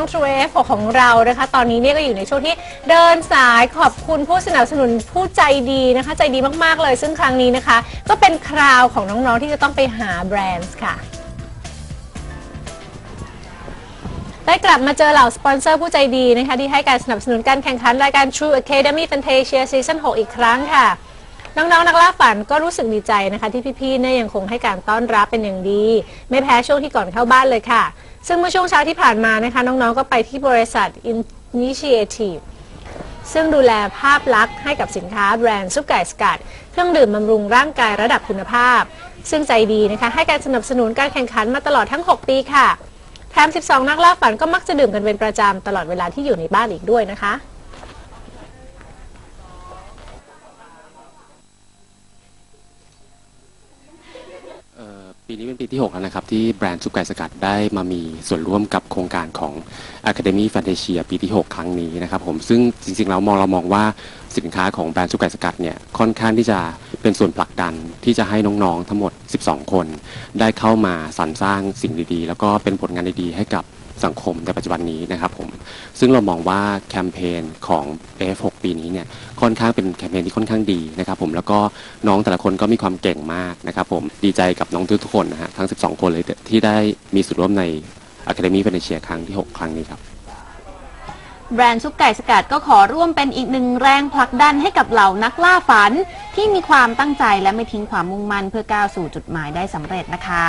อง True F ของเรานะคะ ตอนนี้เนี่ยก็อยู่ในช่วงที่เดินสายขอบคุณผู้สนับสนุนผู้ใจดีนะคะ ใจดีมากๆเลย ซึ่งครั้งนี้นะคะ ก็เป็นคราวของน้องๆที่จะต้องไปหาแบรนด์ค่ะ ได้กลับมาเจอเหล่าสปอนเซอร์ผู้ใจดีนะคะ ที่ให้การสนับสนุนการแข่งขันรายการ True Academy Fantasia Season 6 อีกครั้งค่ะ น้องๆ นักล่าฝันก็รู้สึกดีใจนะคะ ที่พี่ๆเนี่ยยังคงให้การต้อนรับเป็นอย่างดี ไม่แพ้ช่วงที่ก่อนเข้าบ้านเลยค่ะ ซึ่งเมื่อช่วงเช้าที่ผ่านมานะคะน้องๆ ก็ไปที่บริษัท Initiative ซึ่งดูแลภาพลักษณ์ให้กับสินค้าแบรนด์ซุปไก่สกัด เครื่องดื่มบำรุงร่างกายระดับคุณภาพ ซึ่งใจดีนะคะ ให้การสนับสนุนการแข่งขันมาตลอดทั้ง 6 ปีค่ะ แถม 12 นักล่าฝันก็มักจะดื่มกันเป็นประจำตลอดเวลาที่อยู่ในบ้านอีกด้วยนะคะ เอ่อ ปีนี้เป็นปีที่ 6 แล้วนะครับ ที่แบรนด์ซุปไก่สกัดได้มามีส่วนร่วมกับโครงการของ Academy Fantasia ปีที่ 6 ครั้งนี้นะครับผมซึ่งจริงๆแล้วมองเรามองว่าสินค้าของแบรนด์ซุปไก่สกัดเนี่ยค่อนข้างที่จะเป็นส่วนผลักดันที่จะให้น้องๆทั้งหมด 12 คน ได้เข้ามาสรรสร้างสิ่งดีๆ แล้วก็เป็นผลงานดีๆให้กับสังคมในปัจจุบันนี้นะครับผม ซึ่งเรามองว่าแคมเปญของ F6 ปีนี้เนี่ยค่อนข้างเป็นแคมเปญที่ค่อนข้างดีนะครับผมแล้วก็น้องแต่ละคนก็มีความเก่งมากนะครับผมดีใจกับน้องทุกๆคนนะฮะทั้ง 12 คนเลยที่ได้มีส่วนร่วมใน Academy f a n t a s i a ครั้งที่ 6 ครั้งนี้ครับ แบรนด์ซุปไก่สกัดก็ขอร่วมเป็นอีกหนึ่งแรงผลักดันให้กับเหล่านักล่าฝัน ที่มีความตั้งใจและไม่ทิ้งความมุ่งมั่นเพื่อก้าวสู่จุดหมายได้สำเร็จนะคะ